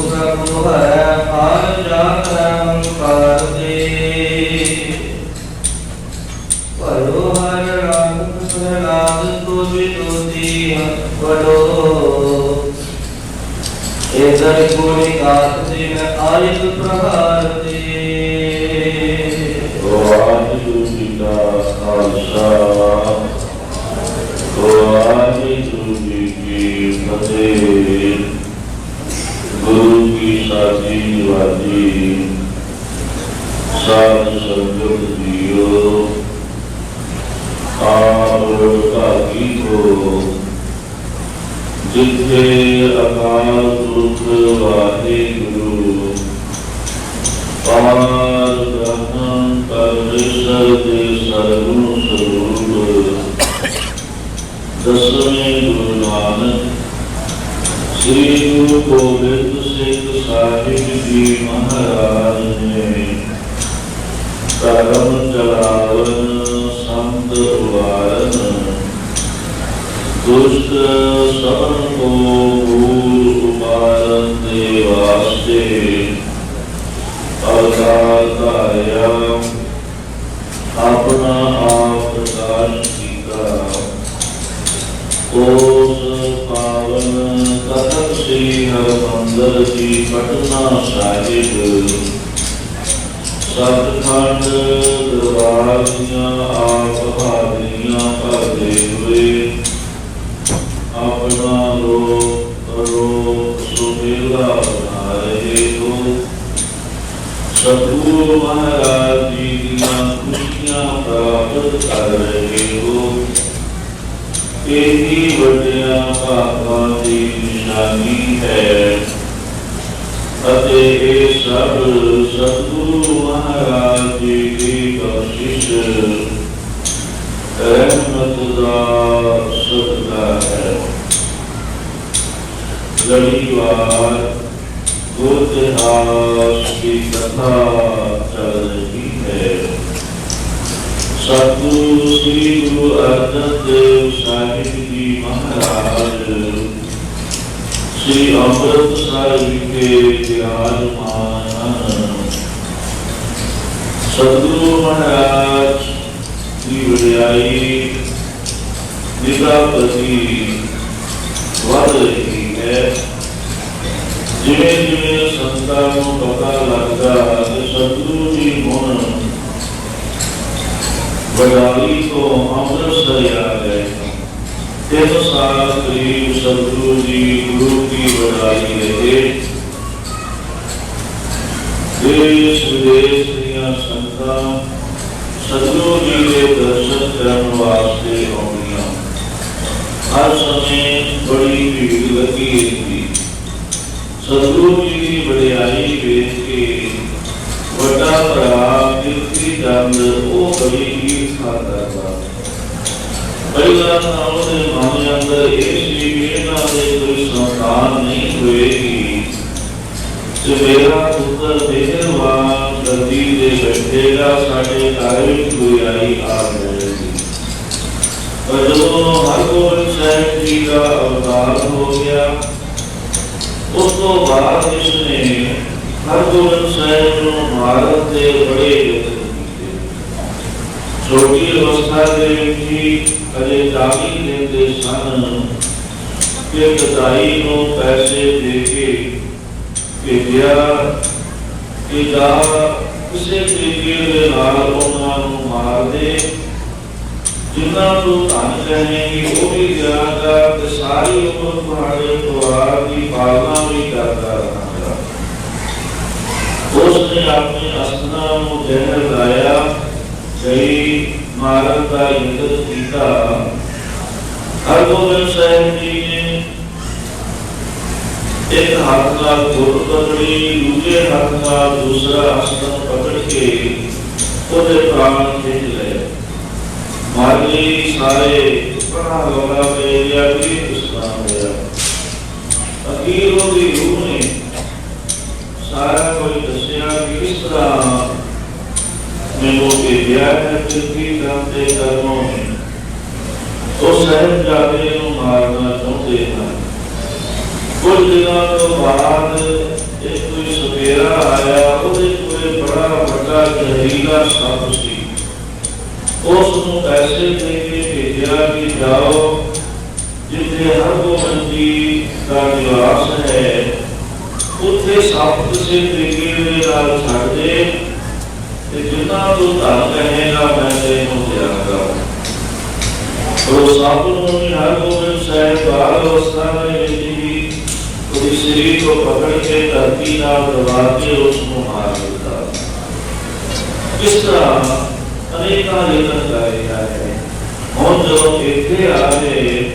ਪ੍ਰਭੂ ਹੈ ਹਰ ਜਾਗਰਮ ਕਰਦੇ ਵਿਦੋਦੀ ਵਡੋ ਇਦਰ ਕਾਤ ਦੇ ਮੈਂ ਆਇਤ ਪ੍ਰਹਾਰ ਦੇ ਵਾਹਿਗੁਰੂ ਜੀ ਕਾ ਖਾਲਸਾ। ਵਾਹਿਗੁਰੂ ਜੀ ਕੀ ਫਤਿਹ। ਗੁਰੂ ਕੀ ਸਾਜੀ ਵਾਜੀ। ਸਾਧ ਸੰਗਤ ਜੀਓ। ਆਪ ਕਾਗੀ ਕੋ ਜਿੱਥੇ ਅਕਾਲ ਪੁਰਖ ਵਾਹਿਗੁਰੂ। ਪਾਰ ਬ੍ਰਹਮ ਪਰਮੇਸ਼ਰ ਦੇ ਸਰਗੁਣ ਸਰੂਪ। ਦਸਵੇਂ ਗੁਰੂ ਨਾਨਕ, ਸ੍ਰੀ ਗੁਰੂ ਗੋਬਿੰਦ ਸਿੰਘ ਸਾਹਿਬ ਜੀ ਮਹਾਰਾਜ। ਹਰਿਮੰਦਰ ਜੀ ਪਟਨਾ ਸਾਹਿਬ। ਸਤਖੰਡ ਦਰਬਾਰ ਦੀਆਂ ਆਪ ਹਾਜ਼ਰੀਆਂ ਭਰਦੇ ਹੋਏ, ਆਪਣਾ ਲੋਕ ਰੋ ਸੁਮੇਲਾ ਬਣਾ ਰਹੇ ਹੋ। ਸਤਿਗੁਰੂ ਮਹਾਰਾਜ ਜੀ ਦੀਆਂ ਖੁਸ਼ੀਆਂ ਪ੍ਰਾਪਤ ਕਰ ਰਹੇ ਹੋ। ਇਹੀ ਵੱਡਿਆਂ ਭਾਗਾਂ ਦੀ ਨਿਸ਼ਾਨੀ ਹੈ। ਅਤੇ ਇਹ ਸਭ ਸਤਿਗੁਰੂ ਮਹਾਰਾਜ ਜੀ ਦੀ ਬਖਸ਼ਿਸ਼ ਰਹਿਮਤ ਦਾ ਸਦਕਾ ਹੈ ਲੜੀਵਾਰ ਗੁਰਦਿਹਾਸ ਦੀ ਕਥਾ ਚੱਲ ਰਹੀ ਹੈ ਸਤਿਗੁਰੂ ਸ੍ਰੀ ਗੁਰੂ ਅਰਜਨ ਦੇਵ ਸ੍ਰੀ ਅੰਮ੍ਰਿਤ ਸਾਹਿਬ ਵਿਖੇ ਵਿਰਾਜਮਾਨ ਹਨ ਸਤਿਗੁਰੂ ਮਹਾਰਾਜ ਦੀ ਵਡਿਆਈ ਨਿਗਾਹਪਤੀ ਵੱਧ ਰਹੀ ਹੈ ਜਿਵੇਂ ਜਿਵੇਂ ਸੰਤਾਂ ਨੂੰ ਪਤਾ ਲੱਗਦਾ ਕਿ ਸਤਿਗੁਰੂ ਜੀ ਗੁਣ ਵਡਾਲੀ ਤੋਂ ਅੰਮ੍ਰਿਤਸਰ ਆ ਗਏ ਜੀ ਗੁਰੂ ਕੀ ਵਡਾਈ ਰਹੇ। ਦੇਸ਼ ਵਿਦੇਸ਼ ਦੀਆਂ ਸੰਤਾਂ ਸਤਿਗੁਰੂ ਜੀ ਦੇ ਦਰਸ਼ਨ ਕਰਨ ਵਾਸਤੇ ਆਉਂਦੀਆਂ। ਹਰ ਸਮੇਂ ਬੜੀ ਭੀੜ ਲੱਗੀ ਰਹਿੰਦੀ। ਸਤਿਗੁਰੂ ਜੀ ਦੀ ਵਡਿਆਈ ਵੇਖ ਕੇ ਵੱਡਾ ਭਰਾ ਕਿਰਤੀ ਦੰਦ ਉਹ ਬੜੀ ਈਰਖਾ ਕਰਦਾ ਪਹਿਲਾਂ ਤਾਂ ਉਹਦੇ ਮਨ ਅੰਦਰ ਇਹ ਸੀ ਕਿ ਇਹਨਾਂ ਦੇ ਕੋਈ ਸੰਤਾਨ ਨਹੀਂ ਹੋਏਗੀ। ਤੇ ਮੇਰਾ ਪੁੱਤਰ ਮਿਹਰਬਾਨ ਗੱਦੀ ਦੇ ਬੈਠੇਗਾ, ਸਾਡੇ ਘਰ ਵਿੱਚ ਕੋਈ ਆਈ ਆ ਜਾਏਗੀ। ਪਰ ਜਦੋਂ ਹਰਗੋਬਿੰਦ ਸਾਹਿਬ ਜੀ ਦਾ ਉਸ ਤੋਂ ਬਾਅਦ ਇਸਨੇ ਹਰਗੋਬਿੰਦ ਸਾਹਿਬ ਨੂੰ ਮਾਰਨ ਦੇ ਬੜੇ ਯਤਨ ਕੀਤੇ। ਛੋਟੀ ਅਵਸਥਾ ਦੇ ਵਿੱਚ ਅਜੇ ਦਾਗੀ ਲੈਂਦੇ ਸਨ ਕਿ ਕਦਾਈ ਨੂੰ ਪੈਸੇ ਦੇ ਕੇ ਭੇਜਿਆ, ਕਿ ਜਾ ਕਿਸੇ ਤਰੀਕੇ ਦੇ ਨਾਲ ਉਹਨਾਂ ਨੂੰ ਮਾਰ ਦੇ। ਜਿਨ੍ਹਾਂ ਨੂੰ ਧਨ ਕਹੇਗੀ ਉਹ ਵੀ ਗਿਆਗਾ ਤੇ ਸਾਰੀ ਉਮਰ ਤੁਹਾਡੇ ਪਰਿਵਾਰ ਦੀ ਪਾਲਣਾ ਵੀ ਕਰਦਾ ਰਹਾਂਗਾ। ਉਸ ਨੇ ਆਪਣੇ ਅਸਨਾ ਨੂੰ ਜ਼ਹਿਰ ਲਾਇਆ ਕਈ ਮਾਰਨ ਦਾ ਯਤਨ ਕੀਤਾ। ਹਰਗੋਬਿੰਦ ਸਾਹਿਬ ਜੀ ਨੇ ਇੱਕ ਹੱਥ ਨਾਲ ਗੁਰ ਪਕੜੀ, ਦੂਜੇ ਹੱਥ ਨਾਲ ਦੂਸਰਾ ਅਸਤਰ ਪਕੜ ਕੇ ਉਹਦੇ ਪ੍ਰਾਣ ਖਿੱਚ ਲਏ। ਮਾਲੀ ਸਾਰੇ ਪੜਾ ਲੋਗਾ ਪੇ ਗਿਆ ਵੀ ਇਸਲਾਮ ਹੋਇਆ। ਅਕੀਰ ਉਹਦੀ ਰੂਹ ਨੇ ਸਾਰਾ ਕੋਈ ਦੱਸਿਆ ਕਿ ਕਿਸ ਤਰ੍ਹਾਂ ਮੈਨੂੰ ਭੇਜਿਆ ਹੈ ਤੇ ਕੀ ਕੰਮ ਤੇ ਕਰਮੋਂ ਨੇ ਉਹ ਸਹਿਬ ਜਾਦੇ ਨੂੰ ਮਾਰਨਾ ਚਾਹੁੰਦੇ ਹਨ। ਕੁਝ ਦਿਨਾਂ ਤੋਂ ਬਾਅਦ ਇੱਕ ਕੋਈ ਸਵੇਰਾ ਆਇਆ, ਉਹਦੇ ਕੋਲੇ ਬੜਾ ਵੱਡਾ ਜ਼ਹਿਰੀਲਾ ਸੱਪ ਸੀ। ਉਸ ਨੂੰ ਪੈਸੇ ਦੇ ਕੇ ਭੇਜਿਆ ਕਿ ਜਾਓ, ਜਿੱਥੇ ਹਰਗੋਬਿੰਦ ਜੀ ਦਾ ਨਿਵਾਸ ਹੈ, ਉੱਥੇ ਸੱਪ ਕਿਸੇ ਤਰੀਕੇ ਦੇ ਨਾਲ ਛੱਡ ਦੇ। ਤੇ ਜਿਨ੍ਹਾਂ ਨੂੰ ਧਨ ਕਹੇਗਾ, ਮੈਂ ਤੈਨੂੰ ਦਿਆਂਗਾ। ਉਹ ਸਭ ਨੂੰ ਹਰ ਗੋਬਿੰਦ ਸਾਹਿਬ ਬਾਲ ਅਵਸਥਾ ਵਿੱਚ ਵੀ ਕੋਈ ਸਰੀਰ ਨੂੰ ਪਕੜ ਕੇ ਧਰਤੀ ਨਾਲ ਦਬਾ ਕੇ ਉਸ ਨੂੰ ਮਾਰ ਦਿੱਤਾ। ਇਸ ਤਰ੍ਹਾਂ ਅਨੇਕਾਂ ਯਤਨ ਲਾਇਆ ਹੈ। ਹੁਣ ਜਦੋਂ ਇੱਥੇ ਆ ਗਏ,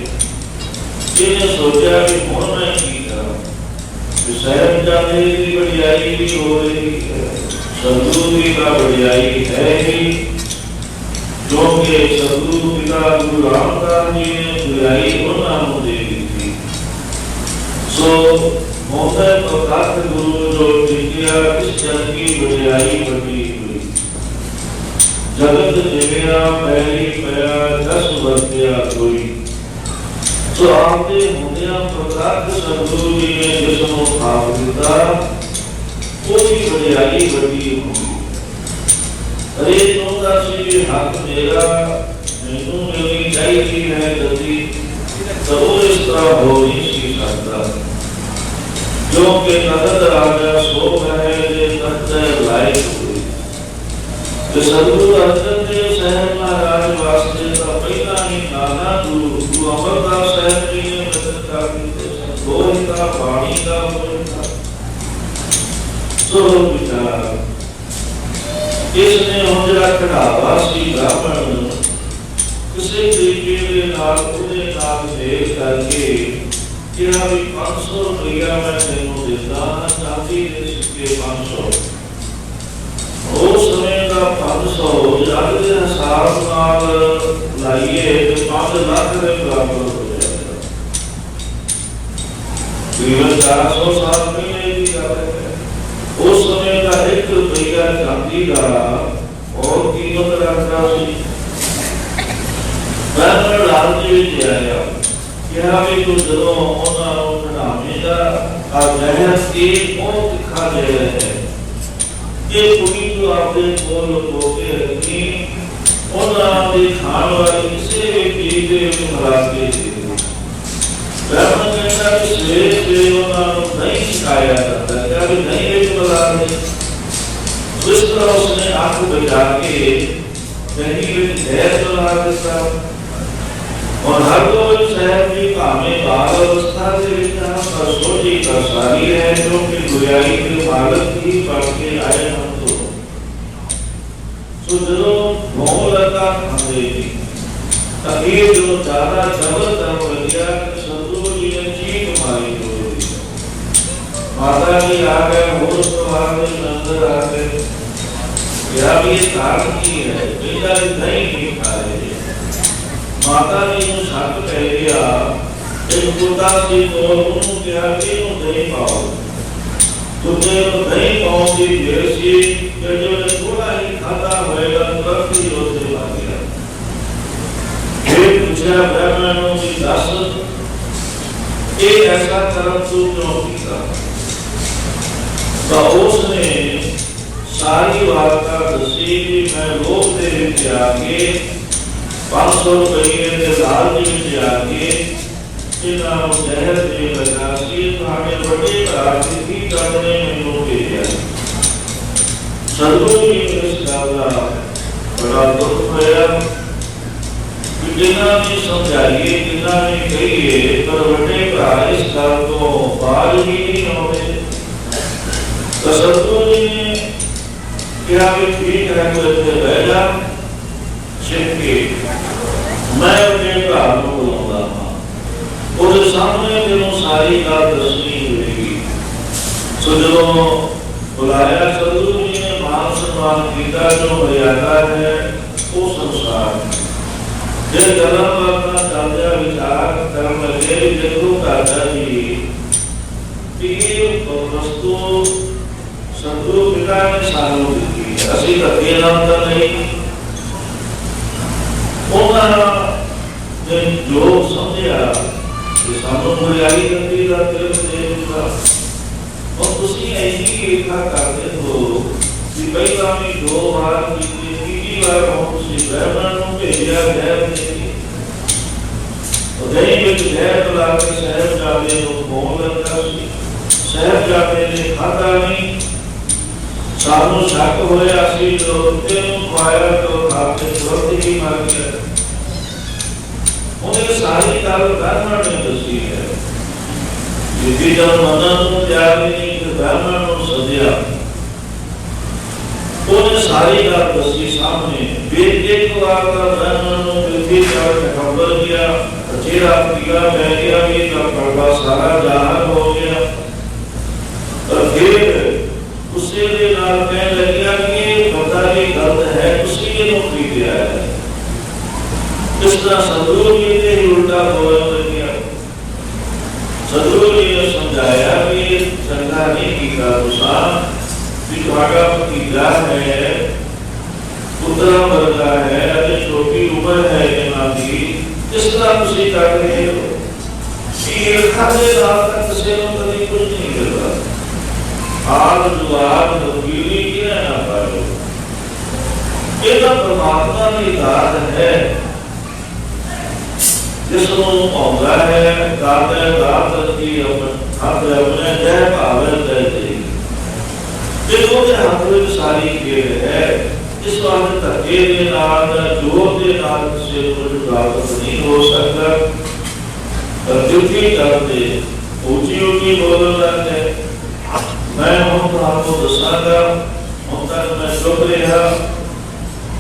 ਇਹਨੇ ਸੋਚਿਆ ਕਿ ਹੁਣ ਮੈਂ ਕੀ ਕਰਾਂ? ਵਿਸ਼ੇ ਜਾਣੇ ਦੀ ਵਡਿਆਈ ਵੀ ਹੋ ਰਹੀ ਹੈ ਸਤਿਗੁਰੂ ਦੀ ਦਾ ਵਡਿਆਈ ਹੈ ਹੀ ਜੋ ਕਿ ਸਤਿਗੁਰੂ ਪਿਤਾ ਗੁਰੂ ਰਾਮਦਾਸ ਜੀ ਨੇ ਵਡਿਆਈ ਉਹਨਾਂ ਨੂੰ ਦੇ ਦਿੱਤੀ। ਸੋ ਮੋਹੇ ਪ੍ਰਕਾਸ਼ ਗੁਰੂ ਜੋ ਵਿਦਿਆ ਇਸ ਜਨ ਕੀ ਵਡਿਆਈ ਵੱਡੀ ਹੋਈ। ਜਗਤ ਜਿਵੇਂ ਪਹਿਲੀ ਪਿਆ, ਦਸ ਵਰਤਿਆ ਕੋਈ। ਸੋ ਆਪਦੇ ਹੁੰਦਿਆਂ ਪ੍ਰਕਾਸ਼ ਸਤਿਗੁਰੂ ਜੀ ਨੇ ਜਿਸ ਨੂੰ ਥਾਪ ਦਿੱਤਾ ਉਹਦੀ ਵਡਿਆਈ ਵੱਡੀ ਹੋਈ ਅਰੇ ਤੋਂ ਦਾ ਸੀ ਹੱਕ ਮੇਰਾ ਮੈਨੂੰ ਮਿਲਣੀ ਚਾਹੀਦੀ ਹੈ ਗਤੀ ਤਾਂ ਉਹ ਇਸ ਤਰ੍ਹਾਂ ਹੋ ਨਹੀਂ ਸੀ ਸਕਦਾ ਜੋ ਕਿ ਨਦਰ ਰਾਜਾ ਸੋ ਹੈ ਜੇ ਤਖਤ ਲਾਇਕ ਹੋਈ ਤੇ ਸਤਿਗੁਰੂ ਅਰਜਨ ਦੇਵ ਸਾਹਿਬ ਮਹਾਰਾਜ ਵਾਸਤੇ ਤਾਂ ਪਹਿਲਾਂ ਹੀ ਨਾਨਾ ਗੁਰੂ ਗੁਰੂ ਅਮਰਦਾਸ ਸਾਹਿਬ ਜੀ ਨੇ ਬਚਨ ਕਰ ਦਿੱਤੇ ਸਨ ਗੋਹੀ ਦਾ ਪਾਣੀ ਦਾ ਮੋਹਿਤਾ ਸੋ ਵਿਚਾਰ ਇਸ ਨੇ ਹੁਣ ਜਿਹੜਾ ਕਢਾਵਾ ਸੀ ਬ੍ਰਾਹਮਣ ਕਿਸੇ ਤਰੀਕੇ ਦੇ ਨਾਲ ਉਹਦੇ ਨਾਲ ਦੇਖ ਕਰਕੇ ਜਿਹੜਾ ਵੀ 500 ਰੁਪਇਆ ਮੈਂ ਤੈਨੂੰ ਦਿੰਦਾ ਹਾਂ ਚਾਂਦੀ ਦੇ ਸਿੱਕੇ 500 ਉਸ ਸਮੇਂ ਦਾ 500 ਜਦ ਦੇ ਹਿਸਾਬ ਨਾਲ ਲਾਈਏ ਤੇ 5 ਲੱਖ ਦੇ ਬਰਾਬਰ ਹੋ ਜਾਂਦਾ ਤਕਰੀਬਨ 400 ਸਾਲ ਪਹਿਲੇ ਦੀ ਗੱਲ ਹੈ ਉਸ ਸਮੇਂ ਦਾ 1 ਰੁਪਇਆ ਚਾਂਦੀ ਦਾ ਔਰ ਕੀਮਤ ਰੱਖਦਾ ਸੀ। ਮੈਂ ਲਾਲ ਜੀ ਵਿੱਚ ਆਇਆ। ਕਿਹਾ ਵੀ ਤੂੰ ਜਦੋਂ ਉਹਨਾਂ ਨੂੰ ਘਟਾਵੇਂਗਾ ਆ ਜ਼ਹਿਰ ਕੀ ਉਹ ਦਿਖਾ ਦੇ ਰਿਹਾ ਹੈ। ਇਹ ਕੁੜੀ ਜੋ ਆਪਦੇ ਕੋਲ ਲੁਕੋ ਕੇ ਰੱਖੀ, ਉਹਨਾਂ ਦੇ ਖਾਣ ਵਾਲੀ ਕਿਸੇ ਵੀ ਚੀਜ਼ ਦੇ ਵਿੱਚ ਮਿਲਾ ਕੇ धर्म करना तो श्रेय देवनाम नहीं सिखाया जाता है क्या नहीं है तो बाज़ार में तो इस तरह उसने आपको बैठा के कहीं लेकिन धैर्य तो रहा के साथ और हर गोविंद साहब जी का हमें बाल अवस्था से इतना सरसों जी का सारी है जो कि गुरियाई के बालक ही पढ़ के आए हम तो तो जो भोल लगा हम देवी तभी जो ज़्यादा ज़बरदस्त हो गया माता जी आ गए होश तुम्हारे नज़र आ गए यह भी धाम की है बेटा नहीं भी खा रहे माता जी ने छत कह दिया, एक कुत्ता की तो उन्होंने कहा कि वो नहीं पाओ? तुझे तो नहीं पाओगी जैसी कि जो ने थोड़ा ही खाता होएगा, तुरंत ही रोते लग गया फिर पूछा, ब्राह्मणों की दास, ये ऐसा कर्म तू क्यों किया? ਤੂੰ ਕਿਉਂ ਕੀਤਾ ਤਾਂ ਉਸ ਨੇ ਸਾਰੀ ਵਾਰਤਾ ਦੱਸੀ ਕਿ ਮੈਂ ਲੋਕ ਦੇ ਵਿੱਚ ਆ ਕੇ 500 ਰੁਪਏ ਦੇ ਲਾਲ ਦੇ ਵਿੱਚ ਆ ਕੇ ਇਹਨਾਂ ਨੂੰ ਜ਼ਹਿਰ ਦੇ ਲਗਾ ਸੀ। ਤੁਹਾਡੇ ਵੱਡੇ ਭਰਾ ਦੀ ਕੀ ਗੱਲ ਨੇ ਮੈਨੂੰ ਭੇਜਿਆ। ਸਤਿਗੁਰੂ ਜੀ ਨੇ ਇਸ ਗੱਲ ਦਾ ਬੜਾ ਦੁੱਖ ਹੋਇਆ ਕਿ ਜਿਨ੍ਹਾਂ ਨੇ ਸਮਝਾਈਏ ਜਿਨ੍ਹਾਂ ਨੇ ਕਹੀਏ ਪਰ ਵੱਡੇ ਭਰਾ ਇਸ ਗੱਲ ਤੋਂ ਬਾਹਰ ਹੀ ਨਹੀਂ ਆਉਂਦੇ। ਤਾਂ ਸਤਿਗੁਰੂ ਜੀ ਨੇ ਕਿਹਾ ਵੀ ਠੀਕ ਹੈ ਤੂੰ ਇੱਥੇ ਬਹਿ ਜਾ ਛੇਤੀ ਮੈਂ ਆਪਣੇ ਭਰਾ ਨੂੰ ਬੁਲਾਉਂਦਾ ਹਾਂ ਉਹਦੇ ਸਾਹਮਣੇ ਮੈਨੂੰ ਸਾਰੀ ਗੱਲ ਦੱਸਣੀ ਹੋਵੇਗੀ ਸੋ ਜਦੋਂ ਬੁਲਾਇਆ ਸਤਿਗੁਰੂ ਜੀ ਨੇ ਮਾਨ ਸਨਮਾਨ ਕੀਤਾ ਜੋ ਮਰਿਆਦਾ ਹੈ ਉਹ ਸੰਸਾਰ ਜੇ ਗੱਲਾਂ ਬਾਤਾਂ ਚੱਲਦਿਆਂ ਵਿਚਾਰ ਕਰਨ ਲੱਗੇ ਵੀ ਜਦੋਂ ਕਰਦਾ ਜੀ ਕਿ ਇਹ ਵਸਤੂ ਸੰਤੂ ਪਿਤਾ ਨੇ ਸਾਨੂੰ ਦਿੱਤੀ ਹੈ। ਅਸੀਂ ਧੱਕੇ ਨਾਲ ਤਾਂ ਨਹੀਂ ਉਹਨਾਂ ਨੇ ਜੋ ਸਮਝਿਆ ਕਿ ਸਾਨੂੰ ਮੁਰਿਆਈ ਕਰਦੀ ਦਾ ਤਿਲਕ ਦੇ ਦਿੱਤਾ ਉਹ ਤੁਸੀਂ ਐਸੀ ਇੱਛਾ ਕਰਦੇ ਹੋ ਕਿ ਪਹਿਲਾਂ ਵੀ ਦੋ ਵਾਰ ਕੀਤੀ ਤੀਜੀ ਵਾਰ ਹੁਣ ਤੁਸੀਂ ਬਹਿਮਨ ਨੂੰ ਭੇਜਿਆ ਗੈਰ ਨਹੀਂ ਉਹਦੇ ਵਿੱਚ ਗੈਰ ਲਾ ਕੇ ਸਹਿਬ ਜਾਦੇ ਨੂੰ ਖੋਲ ਲੱਗਾ ਸੀ ਸਹਿਬ ਜਾਦੇ ਨੇ ਖਾਦਾ ਨਹੀਂ ਸਾਨੂੰ ਸ਼ੱਕ ਹੋਇਆ ਸੀ ਜੋ ਤੈਨੂੰ ਖਵਾਇਆ ਤੋਂ ਖਾਤੇ ਤੁਰੰਤ ਹੀ ਮਰ ਗਿਆ। ਉਹਨੇ ਸਾਰੀ ਗੱਲ ਬ੍ਰਾਹਮਣ ਨੇ ਦੱਸੀ ਹੈ। ਜਿੱਦੀ ਜਦ ਮਨਾਂ ਨੂੰ ਤਿਆਗ ਨਹੀਂ ਕਿ ਬ੍ਰਾਹਮਣ ਨੂੰ ਸੱਦਿਆ, ਉਹਨੇ ਸਾਰੀ ਗੱਲ ਦੱਸੀ ਸਾਹਮਣੇ। ਵੇਦ ਇੱਕ ਵਾਰ ਦਾ ਬ੍ਰਾਹਮਣ ਨੂੰ ਬਿਲਕੁਲ ਕਰ ਖਬਰ ਗਿਆ ਜਿਹੜਾ ਪੀਲਾ ਪੈ ਗਿਆ ਵੀ ਤਾਂ ਸਾਰਾ ਜ਼ਾਹਰ ਹੋ ਗਿਆ। ਪਰ ਫਿਰ ਉਸੇ ਦੇ ਨਾਲ ਕਹਿ ਲੱਗਿਆ ਕਿ ਇਹ ਪਤਾ ਨਹੀਂ ਗਲਤ ਹੈ ਤੁਸੀਂ ਇਹਨੂੰ ਖਰੀਦਿਆ ਹੈ ਇਸ ਤਰ੍ਹਾਂ ਸਤਿਗੁਰੂ ਜੀ ਨੇ ਹੀ ਉਲਟਾ ਬੋਲਣ ਲੱਗਿਆ ਸਤਿਗੁਰੂ ਜੀ ਨੇ ਸਮਝਾਇਆ ਵੀ ਇਹ ਚੰਗਾ ਨਹੀਂ ਕੀਤਾ ਤੁਸਾਂ ਵੀ ਤੁਹਾਡਾ ਭਤੀਜਾ ਹੈ ਪੁੱਤਰਾ ਵਰਗਾ ਹੈ ਅਤੇ ਛੋਟੀ ਉਮਰ ਹੈ ਇਹਨਾਂ ਦੀ ਇਸ ਤਰ੍ਹਾਂ ਤੁਸੀਂ ਕਰ ਰਹੇ ਹੋ ਕਿ ਇਹ ਖਾਦੇ ਨਾਲ ਤੱਕ ਕਿਸੇ ਨੂੰ ਕਦੀ ਕੁਝ ਨਹੀਂ ਕਰਦਾ ਆਲ ਜਵਾਬ ਤਬਦੀਲੀ ਕਿਹਨਾਂ ਨਾ ਪਾਇਓ। ਇਹ ਤਾਂ ਪਰਮਾਤਮਾ ਦੀ ਦਾਤ ਹੈ। ਜਿਸ ਨੂੰ ਆਉਂਦਾ ਹੈ, ਦਾਤਾ ਦਾਤ ਦੀ ਆਪਣ ਹੱਥ ਆਪਣੇ ਜੈ ਭਾਵੇਂ ਤੇ ਦੇ ਤੇ ਉਹਦੇ ਹੱਥ ਵਿੱਚ ਸਾਰੀ ਖੇਡ ਹੈ। ਇਸ ਵਾਰ ਧੱਕੇ ਦੇ ਨਾਲ ਜੋਰ ਦੇ ਨਾਲ ਕਿਸੇ ਨੂੰ ਪ੍ਰਾਪਤ ਨਹੀਂ ਹੋ ਸਕਦਾ। ਪਰ ਜਿੱਥੇ ਕਰਦੇ ਉੱਚੀ ਉੱਚੀ ਬੋਲਣ ਲੱਗੇ ਮੈਂ ਹੁਣ ਤੁਹਾਨੂੰ ਦੱਸਾਂਗਾ ਹੁਣ ਤੱਕ ਮੈਂ ਚੁੱਪ ਰਿਹਾ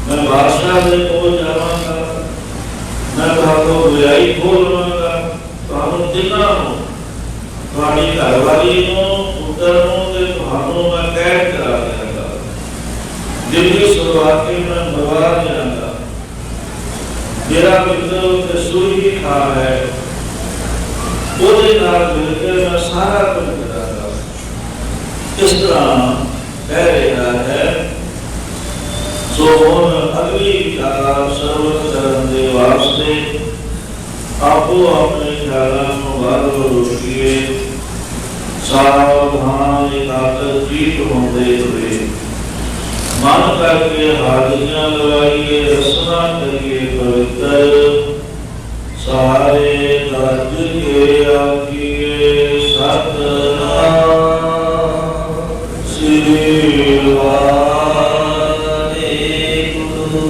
ਮੈਂ ਬਾਦਸ਼ਾਹ ਦੇ ਕੋਲ ਜਾਵਾਂਗਾ ਮੈਂ ਤੁਹਾਨੂੰ ਬੁਰਾਈ ਬੋਲਵਾਂਗਾ ਤੁਹਾਨੂੰ ਤਿੰਨਾਂ ਨੂੰ ਤੁਹਾਡੀ ਘਰਵਾਲੀ ਨੂੰ ਪੁੱਤਰ ਨੂੰ ਤੇ ਤੁਹਾਨੂੰ ਮੈਂ ਕੈਦ ਕਰਾ ਦਿਆਂਗਾ ਦਿੱਲੀ ਸ਼ੁਰੂਆਤੀ ਮੈਂ ਮਰਵਾ ਦਿਆਂਗਾ ਮੇਰਾ ਮਿੱਤਰ ਤੇ ਸੂਰੀ ਖਾ ਹੈ ਉਹਦੇ ਨਾਲ ਮਿਲ ਕੇ ਮੈਂ ਸਾਰਾ ਕੁਝ ਕਰਾਂਗਾ ਇਸ ਤਰ੍ਹਾਂ ਕਹਿ ਰਿਹਾ ਹੈ? ਸੋ ਹੁਣ ਅਗਲੀ ਵਿਚਾਰ ਸਰਵਤ ਕਰਨ ਦੇ ਵਾਸਤੇ ਆਪੋ ਆਪਣੇ ਖਿਆਲਾਂ ਨੂੰ ਬਾਹਰੋਂ ਰੋਕੀਏ ਸਾਵਧਾਨ ਇਕਾਗਰ ਜੀਤ ਹੁੰਦੇ ਹੋਏ ਮਨ ਕਰਕੇ ਹਾਜ਼ਰੀਆਂ ਲਗਾਈਏ, ਰਸਨਾ ਕਰੀਏ ਪਵਿੱਤਰ। ਸਾਰੇ ਸ੍ਰੀ ਵਾਹਿਗੁਰੂ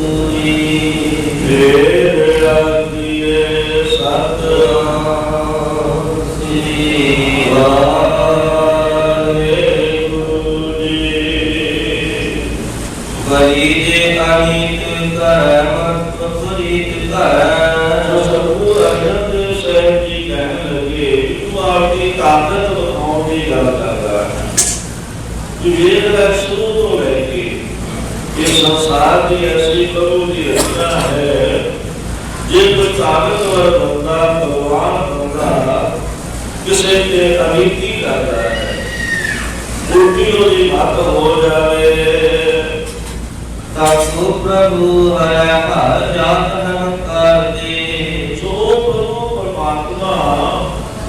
ਸ੍ਰੀ ਵਾਹਿਗੁਰੂ ਸੰਸਾਰ ਦੀ ਐਸੀ ਪ੍ਰਭੂ ਦੀ ਰਚਨਾ ਹੈ। ਜੇ ਕੋਈ ਤਾਕਤਵਰ ਬੰਦਾ ਭਗਵਾਨ ਬੰਦਾ ਕਿਸੇ ਤੇ ਅਨੀਤੀ ਕਰਦਾ ਹੈ। ਉਲਟੀ ਉਹਦੀ ਮੱਤ ਹੋ ਜਾਵੇ। ਤਾਕੋ ਪ੍ਰਭੂ ਹਰਿ ਹਰ ਜਾਤ ਹੰਕਾਰ ਦੇ ਸੋ ਪ੍ਰਭੂ ਪਰਮਾਤਮਾ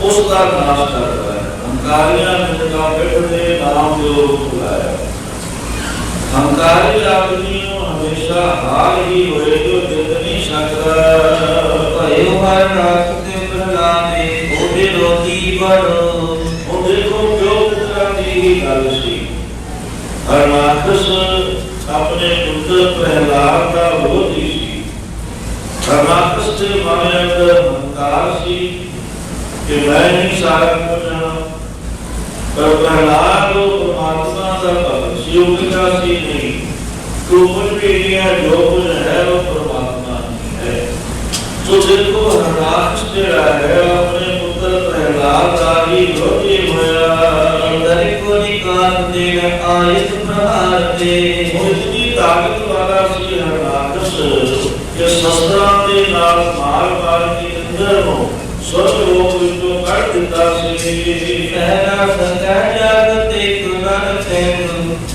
ਉਸ ਦਾ ਨਾਸ਼ ਕਰਦਾ ਹੈ। ਹੰਕਾਰੀਆਂ ਨੇ ਜਗਾ ਬੈਠਦੇ ਨਾਮ ਦੇ ਉਹ ਬੁਲਾਇਆ ਹੰਕਾਰੀ ਆਦਮੀ ਹਮੇਸ਼ਾ ਹਾਰ ਹੀ ਹੋਏ ਜੋ ਜਿੱਤ ਨਹੀਂ ਸਕਦਾ। ਭਇਓ ਹਰ ਨਾਥ ਤੇ ਪ੍ਰਹਲਾਦੇ ਉਹਦੇ ਰੋਤੀ ਬੜੋ ਉਹ ਦੇਖੋ ਪਿਓ ਪੁੱਤਰਾਂ ਦੀ ਹੀ ਗੱਲ ਸੀ। ਹਰਨਾਥਸ ਆਪਣੇ ਪੁੱਤਰ ਪ੍ਰਹਿਲਾਦ ਦਾ ਵਿਰੋਧੀ ਸੀ। ਹਰਨਾਥਸ ਦੇ ਮਨ ਅੰਦਰ ਹੰਕਾਰ ਸੀ ਕਿ ਮੈਂ ਹੀ ਸਾਰਾ ਕੁਝ ਪਰ ਪ੍ਰਹਿਲਾਦ ਉਹ ਪਰਮਾਤਮਾ ਦਾ ਭਗਤ योग्यता से नहीं गोपन मेरिया यौवन है वो परमात्मा की है तो देखो हराज तेरा है अपने पुत्र प्रहलाद आदि रोते होया अंदर को निकाल दे आयत प्रहार दे मुझकी ताकत वाला श्री हरनाथस जो शस्त्रा के नाल मार मार के अंदर हो स्वर्ग लोक ਵਿੱਚੋਂ ਕੱਢ ਦਿੱਤਾ ਸੀ ਪਹਿਲਾ ਸੰਗਾ ਜਗਤ ਇੱਕ ਨਰ ਤੈਨੂੰ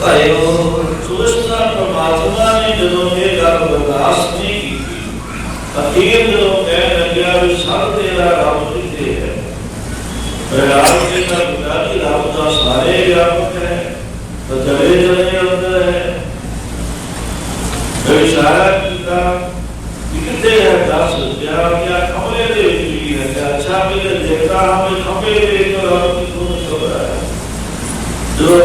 ਭਇਓ ਸੁਰਸਤਾ ਪਰਮਾਤਮਾ ਨੇ ਜਦੋਂ ਇਹ ਗੱਲ ਬਰਦਾਸ਼ਤ ਨਹੀਂ ਕੀਤੀ ਅਖੀਰ ਜਦੋਂ ਕਹਿ ਲੱਗਿਆ ਵੀ ਸਭ ਤੇਰਾ ਰੱਬ ਕਿੱਥੇ ਹੈ ਪ੍ਰਯਾਗ ਦੇ ਦਾ ਬੁਝਾ ਕਿ ਰੱਬ ਦਾ ਸਾਰੇ ਵਿਆਪਕ ਹੈ ਤਾਂ ਚਲੇ ਚਲੇ ਅੰਦਰ ਹੈ ਫਿਰ ਇਸ਼ਾਰਾ ਕੀਤਾ ਕਿ ਕਿੱਥੇ ਹੈ ਦੱਸ ਕਿਆ ਕਿਆ ਖਮਲੇ ਦੇ ਵਿੱਚ ਵੀ ਹੈ ਅੱਛਾ ਵੀ ਦੇਖਦਾ ਹਮੇ ਖਮਲੇ ਦੇ ਵਿੱਚ ਰੱਬ ਦੀ ਕੋਈ ਸ਼ੋਭਾ ਹੈ ਜਦੋਂ